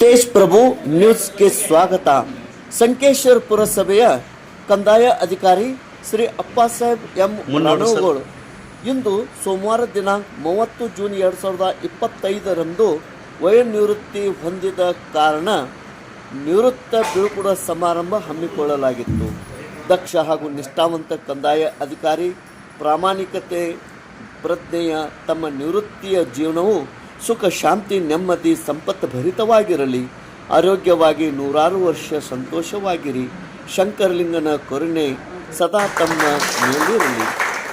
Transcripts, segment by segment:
ತೇಜ್ ಪ್ರಭು ನ್ಯೂಸ್ಗೆ ಸ್ವಾಗತ. ಸಂಕೇಶ್ವರ ಪುರಸಭೆಯ ಕಂದಾಯ ಅಧಿಕಾರಿ ಶ್ರೀ ಅಪ್ಪಾಸಾಹೇಬ್ ಎಂ ಮುನ್ನೋಡು ಇಂದು ಸೋಮವಾರ ದಿನಾಂಕ ಮೂವತ್ತು ಜೂನ್ ಎರಡು ಸಾವಿರದ ಇಪ್ಪತ್ತೈದರಂದು ವಯೋನಿವೃತ್ತಿ ಹೊಂದಿದ ಕಾರಣ ನಿವೃತ್ತ ಬಿಳುಕುಡ ಸಮಾರಂಭ ಹಮ್ಮಿಕೊಳ್ಳಲಾಗಿತ್ತು. ದಕ್ಷ ಹಾಗೂ ನಿಷ್ಠಾವಂತ ಕಂದಾಯ ಅಧಿಕಾರಿ ಪ್ರಾಮಾಣಿಕತೆ ಪ್ರಜ್ಞೆಯ ತಮ್ಮ ನಿವೃತ್ತಿಯ ಜೀವನವು ಸುಖ, ಶಾಂತಿ, ನೆಮ್ಮದಿ, ಸಂಪತ್ತು ಭರಿತವಾಗಿರಲಿ. ಆರೋಗ್ಯವಾಗಿ ನೂರಾರು ವರ್ಷ ಸಂತೋಷವಾಗಿರಿ. ಶಂಕರಲಿಂಗನ ಕೊರಣೆ ಸದಾ ತಮ್ಮ ಮೇಲಿರಲಿ.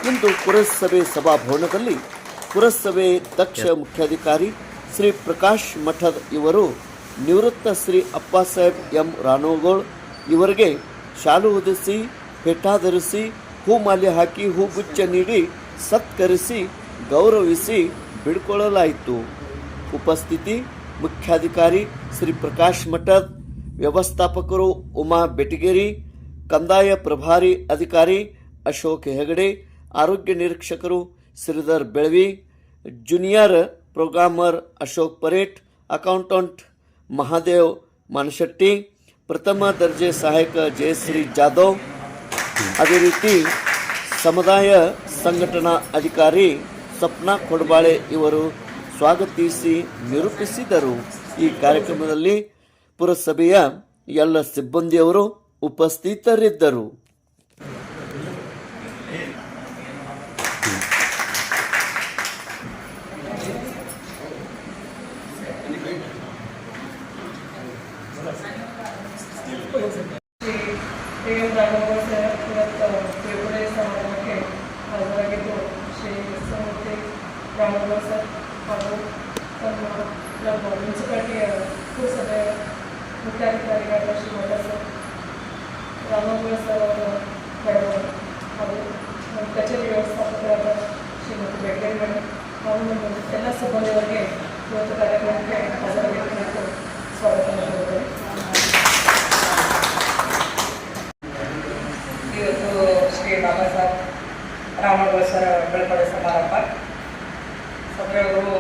ಇಂದು ಪುರಸಭೆ ಸಭಾಭವನದಲ್ಲಿ ಪುರಸಭೆ ದಕ್ಷ ಮುಖ್ಯಾಧಿಕಾರಿ ಶ್ರೀ ಪ್ರಕಾಶ್ ಮಠದ್ ಇವರು, ನಿವೃತ್ತ ಶ್ರೀ ಅಪ್ಪಾಸಾಹೇಬ್ ಎಂ ರಾಣೋಗೋಳ್ ಇವರಿಗೆ ಶಾಲು ಹೊದಿಸಿ ಪೆಟ್ಟಾಧರಿಸಿ ಹೂಮಾಲೆ ಹಾಕಿ ಹೂಗುಚ್ಛ ನೀಡಿ, ಸತ್ಕರಿಸಿ, ಗೌರವಿಸಿ ಬಿಡ್ಕೊಳ್ಳಲಾಯಿತು ಉಪಸ್ಥಿತಿ ಮುಖ್ಯಾಧಿಕಾರಿ ಶ್ರೀ ಪ್ರಕಾಶ್ ಮಠದ್ ವ್ಯವಸ್ಥಾಪಕರು ಉಮಾ ಬೆಟಗೇರಿ, ಕಂದಾಯ ಪ್ರಭಾರಿ ಅಧಿಕಾರಿ ಅಶೋಕ್ ಹೆಗಡೆ, ಆರೋಗ್ಯ ನಿರೀಕ್ಷಕರು Shridhar Belavi, junior programmer Ashok Paret, accountant Mahadev Manashetti, ಪ್ರಥಮ ದರ್ಜೆ ಸಹಾಯಕ ಜಯಶ್ರೀ ಜಾಧವ್. ಅದೇ ರೀತಿ ಸಮುದಾಯ ಸಂಘಟನಾ ಅಧಿಕಾರಿ ಸಪ್ನಾ ಕೊಡಬಾಳೆ ಇವರು ಸ್ವಾಗತಿಸಿ ನಿರೂಪಿಸಿದರು. ಈ ಕಾರ್ಯಕ್ರಮದಲ್ಲಿ ಪುರಸಭೆಯ ಎಲ್ಲ ಸಿಬ್ಬಂದಿಯವರು ಉಪಸ್ಥಿತರಿದ್ದರು ಎಂ ರಾಘವ ಸರ್ ಇವತ್ತು ತಿರುಪತಿ ಸಮಾರಂಭಕ್ಕೆ ಹಾಜರಾಗಿದ್ದು ಶ್ರೀ ಕೃಷ್ಣಮೂರ್ತಿ ರಾಘವ ಸರ್ ಹಾಗೂ ತಮ್ಮ ನಮ್ಮ ಮುನ್ಸಿಪಾಲಿಟಿಯ ಪುರಸಭೆ ಮುಖ್ಯಾಧಿಕಾರಿಗಳಾದ ಶಿವಮೊಗ್ಗ ಸರ್ ರಾಮಗೋಳ ಸರ್ ಅವರು ಹಾಗೂ ನಮ್ಮ ಕಚೇರಿ ವ್ಯವಸ್ಥಾಪಕರಾದ ಶ್ರೀಮತಿ ಬೆಳಗ್ಗೆ ಮೇಡಮ್ ಹಾಗೂ ನಮ್ಮ ಎಲ್ಲ ಸಿಬ್ಬಂದಿಯವರಿಗೆ ಇವತ್ತು ಕಾರ್ಯಕ್ರಮಕ್ಕೆ ಹಾಜರಾಗಿದ್ದು ಸ್ವಾಗತ ಮಾಡಿದ್ದೇವೆ ಇವತ್ತು ಶ್ರೀ ಬಾಬಾ ಸಾಹೇಬ್ ರಾಮಗೋಸ್ವರ ಬೆಳ್ಕೊಳ್ಳೋ ಸಮಾರಂಭ ಸದ್ರವರು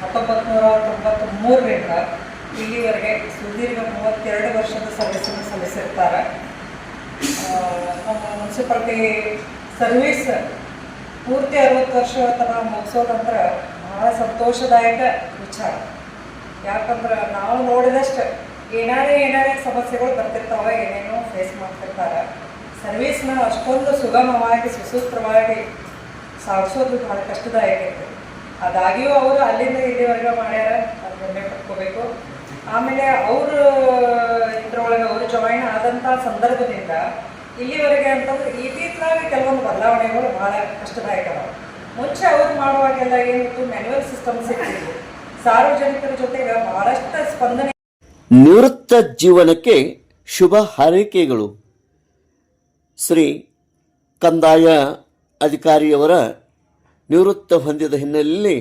ಹತ್ತೊಂಬತ್ತು ನೂರ ತೊಂಬತ್ತ್ ಮೂರರಿಂದ ಇಲ್ಲಿವರೆಗೆ ಸುದೀರ್ಘ ಮೂವತ್ತೆರಡು ವರ್ಷದ ಸರ್ವಿಸನ್ನು ಸಲ್ಲಿಸಿರ್ತಾರೆ. ನಮ್ಮ ಮುನ್ಸಿಪಾಲ್ಟಿ ಸರ್ವಿಸ್ ಪೂರ್ತಿ ಅರವತ್ತು ವರ್ಷ ತನಕ ಮುಗಿಸೋದಂದ್ರೆ ಬಹಳ ಸಂತೋಷದಾಯಕ ವಿಚಾರ. ಯಾಕಂದ್ರೆ ನಾವು ನೋಡಿದಷ್ಟು ಏನಾರೇ ಏನಾರೇ ಸಮಸ್ಯೆಗಳು ಬರ್ತಿರ್ತಾವೆ, ಏನೇನೋ ಫೇಸ್ ಮಾಡ್ತಿರ್ತಾರೆ. ಸರ್ವಿಸ್ನ ಅಷ್ಟೊಂದು ಸುಗಮವಾಗಿ, ಸುಸೂತ್ರವಾಗಿ ಸಾಗಿಸೋದು ಭಾಳ ಕಷ್ಟದಾಯಕ ಇರ್ತದೆ ಅದಾಗಿಯೂ ಅವರು ಅಲ್ಲಿಂದ ಇಲ್ಲಿವರೆಗೂ ಮಾಡ್ಯಾರ. ಹೆಮ್ಮೆ ಪಡ್ಕೋಬೇಕು ಆಮೇಲೆ ಅವರು, ಇದ್ರೊಳಗೆ ಅವರು ಜಾಯಿನ್ ಆದಂಥ ಸಂದರ್ಭದಿಂದ ಇಲ್ಲಿವರೆಗೆ ಅಂತಂದ್ರೆ ಇತ್ತೀಚಲಾಗಿ ಕೆಲವೊಂದು ಬದಲಾವಣೆಗಳು ಬಹಳ ಕಷ್ಟದಾಯಕ ಅದಾವ ಮುಂಚೆ ಅವ್ರು ಮಾಡುವಾಗೆಲ್ಲ ಏನಿತ್ತು ಮ್ಯಾನ್ಯುವಲ್ ಸಿಸ್ಟಮ್ಸ್ ಇತ್ತು ಸಾರ್ವಜನಿಕರ ಜೊತೆಗೆ ಬಹಳಷ್ಟು ಸ್ಪಂದನೆ ನಿವೃತ್ತ ಜೀವನಕ್ಕೆ ಶುಭ ಹಾರೈಕೆಗಳು. ಶ್ರೀ ಕಂದಾಯ ಅಧಿಕಾರಿಯವರ ನಿವೃತ್ತ ಹೊಂದಿದ ಹಿನ್ನೆಲೆಯಲ್ಲಿ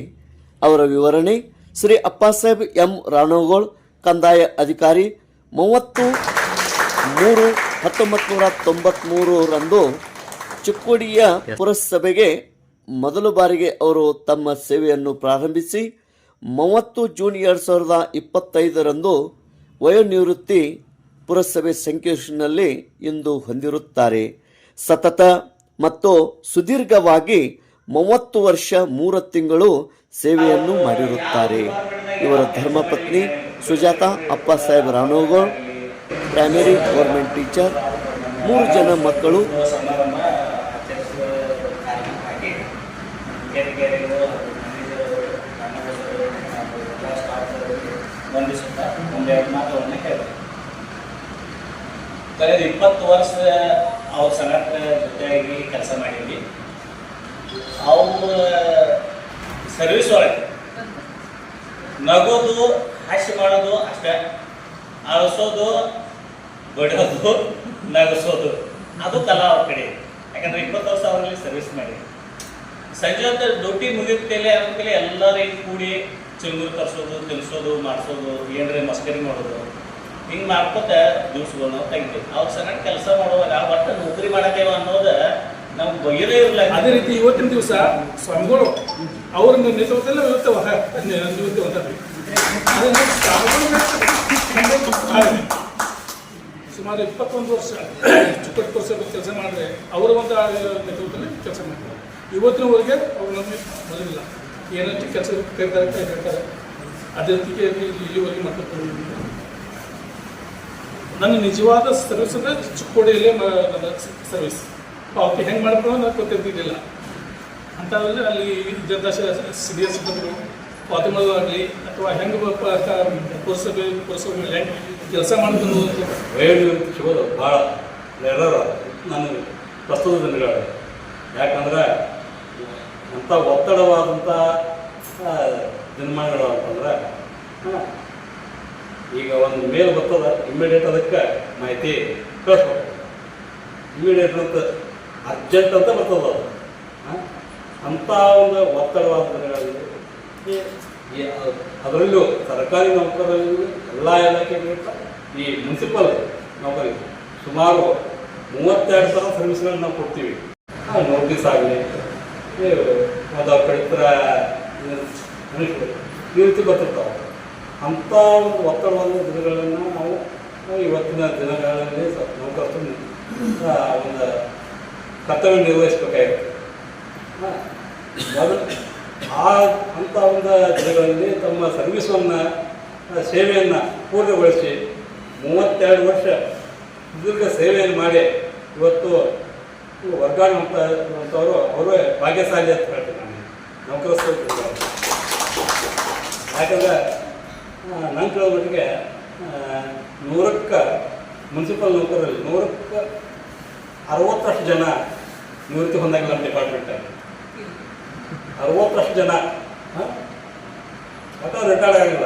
ಅವರ ವಿವರಣೆ ಶ್ರೀ ಅಪ್ಪಾಸಾಹೇಬ್ ಎಂ ರಾಣೋಗೋಳ್ ಕಂದಾಯ ಅಧಿಕಾರಿ ಮೂವತ್ತು ಮೂರು ಹತ್ತೊಂಬತ್ತು ನೂರ ತೊಂಬತ್ತ್ಮೂರರಂದು ಚಿಕ್ಕೋಡಿಯ ಪುರಸಭೆಗೆ ಮೊದಲ ಬಾರಿಗೆ ಅವರು ತಮ್ಮ ಸೇವೆಯನ್ನು ಪ್ರಾರಂಭಿಸಿ ಮೂವತ್ತು ಜೂನ್ ಎರಡು ಸಾವಿರದ ಇಪ್ಪತ್ತೈದರಂದು ವಯೋನಿವೃತ್ತಿ ಪುರಸಭೆ ಸಂಕೇಶ್ನಲ್ಲಿ ಇಂದು ಹೊಂದಿರುತ್ತಾರೆ. ಸತತ ಮತ್ತು ಸುದೀರ್ಘವಾಗಿ ಮೂವತ್ತು ವರ್ಷ ಮೂರು ತಿಂಗಳು ಸೇವೆಯನ್ನು ಮಾಡಿರುತ್ತಾರೆ. ಇವರ ಧರ್ಮಪತ್ನಿ Sujata Appasaheb Ranogol primary government teacher ಮೂರು ಜನ ಮಕ್ಕಳು. ಕಳೆದ ಇಪ್ಪತ್ತು ವರ್ಷ ಅವ್ರ ಸಂಘಟನೆ ಜೊತೆಯಾಗಿ ಕೆಲಸ ಮಾಡಿದ್ವಿ. ಅವ್ರ ಸರ್ವಿಸ್ ಒಳಗೆ ನಗೋದು ಹಾಸ್ಯ ಮಾಡೋದು ಅಷ್ಟೇ. ಅಳಸೋದು ಬಡಿಯೋದು ನಗಸೋದು. ಅದು ಕಲಾ ಅವ್ರ ಕಡೆ. ಯಾಕಂದ್ರೆ ಇಪ್ಪತ್ತು ವರ್ಷ ಅವರಲ್ಲಿ ಸರ್ವಿಸ್ ಮಾಡಿ. ಸಂಜೆ ಹೊತ್ತು ಡ್ಯೂಟಿ ಮುಗಿದ್ಮೇಲೆ ಎಲ್ಲರೂ ಎಲ್ಲರಿಗೂ ಕೂಡಿ ಚಿಲ್ಮುರು ತರಿಸೋದು, ತಿನ್ಸೋದು, ಮಾಡಿಸೋದು, ಏನ್ರಿ ಮಸ್ಕರಿ ಮಾಡೋದು. ಹಿಂಗೆ ಮಾಡ್ಕೊತ ದಿವ್ಸಗಳು ನಾವು ತೆಗಿತೀವಿ ಅವ್ರ ಸಣ್ಣ ಕೆಲಸ ಮಾಡುವಾಗ ಒಟ್ಟು ನೌಕರಿ ಮಾಡತ್ತೇವ ಅನ್ನೋದು ನಮ್ಗೆ ಬಗೆರೇ ಇರಲ್ಲ ಅದೇ ರೀತಿ ಇವತ್ತಿನ ದಿವಸ ಸ್ವಾಮಿಗಳು ಅವ್ರ ನೇತೃತ್ವದಲ್ಲಿ ಇವತ್ತು ಸಾಗುವಳಿ ಸುಮಾರು ಇಪ್ಪತ್ತೊಂದು ವರ್ಷ, ಇಪ್ಪತ್ತು ವರ್ಷ ಕೆಲಸ ಮಾಡಿದ್ರೆ ಅವರ ಒಂದು ನೇತೃತ್ವದಲ್ಲಿ ಕೆಲಸ ಮಾಡ್ತಾರೆ. ಇವತ್ತಿನವರೆಗೆ ಅವ್ರು ನಮಗೆ ಬರಲಿಲ್ಲ ಏನಂತ ಕೆಲಸ ಕರೀತಾರೆ ಕೈ ಹೇಳ್ತಾರೆ ಅದೇ ರೀತಿಗೆ ಇಲ್ಲಿವರೆಗೆ ಮಾಡ್ಕೊಂಡು ನನ್ನ ನಿಜವಾದ ಸರ್ವಿಸ್ ಅಂದರೆ ಚಿಕ್ಕೋಡಿಯಲ್ಲೇ ನನ್ನ ಸರ್ವಿಸ್ ಪಾವತಿ ಹೆಂಗೆ ಮಾಡ್ಕೊಂಡು ಅಂತ ಗೊತ್ತಿರ್ತಿದ್ದಿಲ್ಲ ಅಂಥದ್ರಲ್ಲಿ ಅಲ್ಲಿ ಇದ್ದಂಥ ಸಿರಿಯಸ್ ಸಿಬ್ಬಂದಿಗಳು ಪಾವತಿ ಮಾಡೋದಾಗಲಿ ಅಥವಾ ಹೆಂಗೆ ಪುರಸಭೆ ಪುರಸಭೆ ಮೇಲೆ ಕೆಲಸ ಮಾಡ್ಕೊಂಡು ಸಿಗೋದು ಭಾಳ. ಎರರ ನಾನು ಪ್ರಸ್ತುತ ದಿನಗಳು ಯಾಕಂದ್ರೆ ಅಂಥ ಒತ್ತಡವಾದಂಥ ದಿನಮಾನಗಳು ಅಂತಂದ್ರೆ ಈಗ ಒಂದು ಮೇಲ್ ಬರ್ತದೆ ಇಮಿಡಿಯೇಟ್ ಅದಕ್ಕೆ ಮಾಹಿತಿ ಕಳಿಸ್ಬೇಕು. ಇಮಿಡಿಯೇಟ್ ಅಂತ ಅರ್ಜೆಂಟ್ ಅಂತ ಬರ್ತದ ಅದು ಅಂಥ ಒಂದು ಒತ್ತಡವಾದ ದಿನಗಳಲ್ಲಿ ಅದರಲ್ಲೂ ಸರ್ಕಾರಿ ನೌಕರರಲ್ಲಿ ಎಲ್ಲ ಇಲಾಖೆಗಳಿಂದ ಈ ಮುನ್ಸಿಪಲ್ ನೌಕರಿ ಸುಮಾರು ಮೂವತ್ತೆರಡು ಸಾವಿರ ಸರ್ವಿಸ್ಗಳನ್ನ ನಾವು ಕೊಡ್ತೀವಿ. ನೋಟಿಸ್ ಆಗಲಿ ಅದು ಪಡಿತರ ಈ ರೀತಿ ಬರ್ತಿರ್ತಾವೆ. ಅಂಥ ಒಂದು ಒತ್ತಡವಾದ ದಿನಗಳನ್ನು ನಾವು ಇವತ್ತಿನ ದಿನಗಳಲ್ಲಿ ಒಂದು ಕರ್ತವ್ಯ ನಿರ್ವಹಿಸಬೇಕಾಗಿರುತ್ತೆ. ಮೊದಲು ಆ ಅಂಥ ಒಂದು ದಿನಗಳಲ್ಲಿ ತಮ್ಮ ಸರ್ವಿಸನ್ನು ಸೇವೆಯನ್ನು ಪೂರ್ಣಗೊಳಿಸಿ ಮೂವತ್ತೆರಡು ವರ್ಷ ದೀರ್ಘ ಸೇವೆಯನ್ನು ಮಾಡಿ ಇವತ್ತು ವರ್ಗಾವಣೆ ಅಂತವರು ಅವರು ಭಾಗ್ಯಶಾಲಿ ಅಂತ ಹೇಳ್ತೀನಿ ನಾನು ನೌಕರಸ್ಥರು ಯಾಕಂದರೆ ನನ್ನ ಕೇಳೋಮಟ್ಟಿಗೆ ನೂರಕ್ಕೆ ಮುನ್ಸಿಪಲ್ ನೌಕರರಲ್ಲಿ ನೂರಕ್ಕ ಅರವತ್ತಷ್ಟು ಜನ ನಿವೃತ್ತಿ ಹೊಂದಾಗ ನಮ್ಮ ಡಿಪಾರ್ಟ್ಮೆಂಟ್ ಅರವತ್ತಷ್ಟು ಜನ ಹಾಂ? ಅಥವಾ ರಿಟೈರ್ಡ್ ಆಗಿಲ್ಲ.